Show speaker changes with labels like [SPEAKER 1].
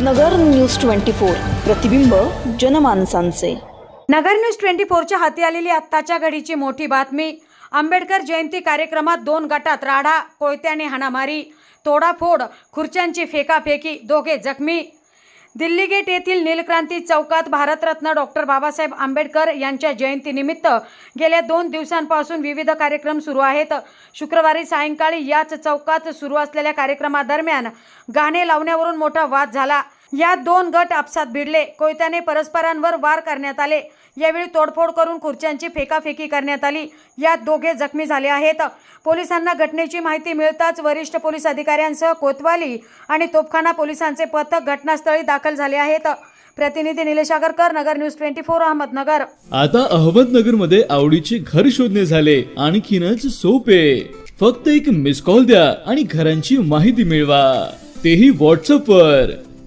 [SPEAKER 1] नगर news twenty four. प्रतिबिंब जनमानसांचे.
[SPEAKER 2] नगर news twenty फोरच्या हाती आलेली आत्ताच्या घडीची मोठी बातमी. आंबेडकर जयंती कार्यक्रमात दोन गटात राढा कोयत्याने हाणामारी तोडाफोड खुर्च्यांची फेकाफेकी दोघे जखमी. दिल्ली गेट येथील नीलक्रांती चौकात भारतरत्न डॉक्टर बाबासाहेब आंबेडकर यांच्या जयंतीनिमित्त गेल्या दोन दिवसांपासून विविध कार्यक्रम सुरू आहेत. शुक्रवारी सायंकाळी याच चौकात सुरू असलेल्या कार्यक्रमादरम्यान गाणे लावण्यावरून मोठा वाद झाला. यात दोन गट आपसात भिडले. कोयत्याने परस्परांवर वार करण्यात आले. यावेळी तोडफोड करून खुर्च्यांची फेकाफेकी करण्यात आली. यात दोघे जखमी झाले आहेत. पोलिसांना घटनेची माहिती मिळताच वरिष्ठ पोलीस अधिकाऱ्यांसह कोतवाली आणि तोपखाना पोलिसांचे पथक घटनास्थळी दाखल झाले आहेत. प्रतिनिधी Nilesh Agarkar Nagar news twenty four Ahmednagar.
[SPEAKER 3] आता अहमदनगरमध्ये आवडीचे घर शोधणे झाले. आणखीनच सोपे. फक्त एक मिस कॉल द्या आणि घरांची माहिती मिळवा. तेही व्हॉट्सअप वर.